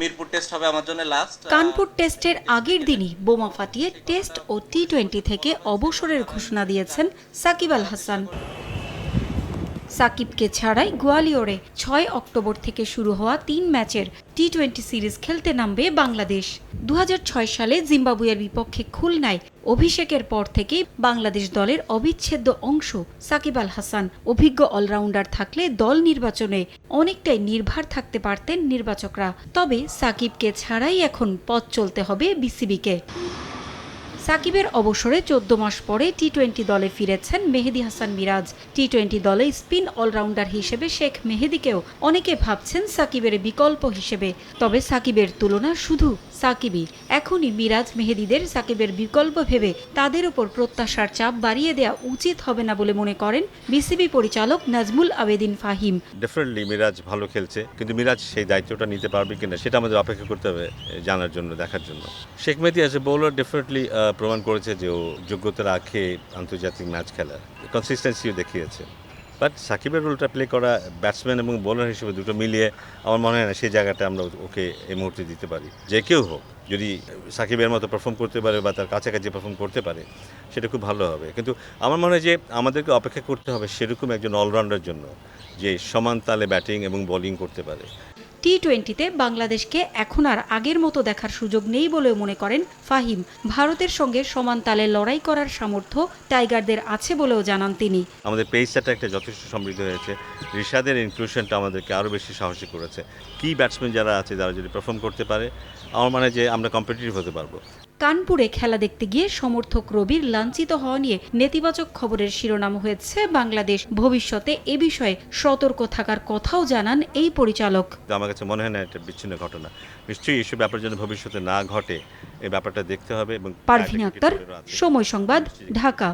Mirpur test হবে আমার জন্য লাস্ট কানপুর টেস্টের আগের দিনই বোমা ফাটিয়ে টেস্ট ও টি টোয়েন্টি থেকে অবসরের ঘোষণা দিয়েছেন সাকিব আল হাসান। সাকিবকে ছাড়াই গোয়ালিয়রে ছয় অক্টোবর থেকে শুরু হওয়া তিন ম্যাচের টি টোয়েন্টি সিরিজ খেলতে নামবে বাংলাদেশ। দু হাজার ছয় সালে জিম্বাবুয়ের বিপক্ষে খুলনায় অভিষেকের পর থেকেই বাংলাদেশ দলের অবিচ্ছেদ্য অংশ সাকিব আল হাসান। অভিজ্ঞ অলরাউন্ডার থাকলে দল নির্বাচনে অনেকটাই নির্ভার থাকতে পারতেন নির্বাচকরা। তবে সাকিবকে ছাড়াই এখন পথ চলতে হবে বিসিবিকে। সাকিবের অবসরে চোদ্দ মাস পরে টি টোয়েন্টি দলে ফিরেছেন মেহেদি হাসান মিরাজ। টি টোয়েন্টি দলে স্পিন অলরাউন্ডার হিসেবে শেখ মেহেদিকেও অনেকে ভাবছেন সাকিবের বিকল্প হিসেবে। তবে সাকিবের তুলনা শুধু সাকিবই। এখনই মিরাজ মেহেদিদের সাকিবের বিকল্প ভেবে তাদের ওপর প্রত্যাশার চাপ বাড়িয়ে দেওয়া উচিত হবে না বলে মনে করেন বিসিবি পরিচালক নাজমুল আবেদিন ফাহিম। ডেফিনেটলি মিরাজ ভালো খেলছে কিন্তু মিরাজ সেই দায়িত্বটা নিতে পারবে কিনা সেটা আমাদের অপেক্ষা করতে হবে জানার জন্য দেখার জন্য। Sheikh Mehedi as a bowler definitely প্রমাণ করেছে যে ও যোগ্যতা রাখে আন্তর্জাতিক ম্যাচ খেলার। কনসিস্টেন্সিও দেখিয়েছে। বাট সাকিবের রোলটা প্লে করা ব্যাটসম্যান এবং বোলার হিসেবে দুটো মিলিয়ে আমার মনে হয় না সেই জায়গাটা আমরা ওকে এই মুহূর্তে দিতে পারি। যে কেউ হোক, যদি সাকিবের মতো পারফর্ম করতে পারে বা তার কাছাকাছি পারফর্ম করতে পারে, সেটা খুব ভালো হবে। কিন্তু আমার মনে হয় যে আমাদেরকে অপেক্ষা করতে হবে সেরকম একজন অলরাউন্ডার জন্য, যে সমান তালে ব্যাটিং এবং বোলিং করতে পারে। টি টোয়েন্টিতে বাংলাদেশকে এখন আর আগের মতো দেখার সুযোগ নেই বলেও মনে করেন ফাহিম। ভারতের সঙ্গে সমান তালে লড়াই করার সামর্থ্য টাইগারদের আছে বলেও জানান তিনি। আমাদের পেসটা একটা যথেষ্ট সমৃদ্ধ হয়েছে। ঋষাদের ইনক্লুশনটা আমাদেরকে আরও বেশি সাহসী করেছে। কি ব্যাটসম্যান যারা আছে যারা যদি পারফর্ম করতে পারে, আমার মানে যে আমরা কম্পিটিটিভ হতে পারব। কানপুরে খেলা দেখতে গিয়ে সমর্থক রবির লাঞ্ছিত হওয়া নিয়ে নেতিবাচক খবরের শিরোনাম হয়েছে বাংলাদেশ ভবিষ্যতে এ বিষয়ে সতর্ক থাকার কথাও জানান এই পরিচালক। আমার কাছে মনে হয় না এটা বিচ্ছিন্ন ঘটনা। নিশ্চয়ই এসব ব্যাপার যেন ভবিষ্যতে না ঘটে এই ব্যাপারটা দেখতে হবে এবং পারভিন আক্তার সময় সংবাদ ঢাকা।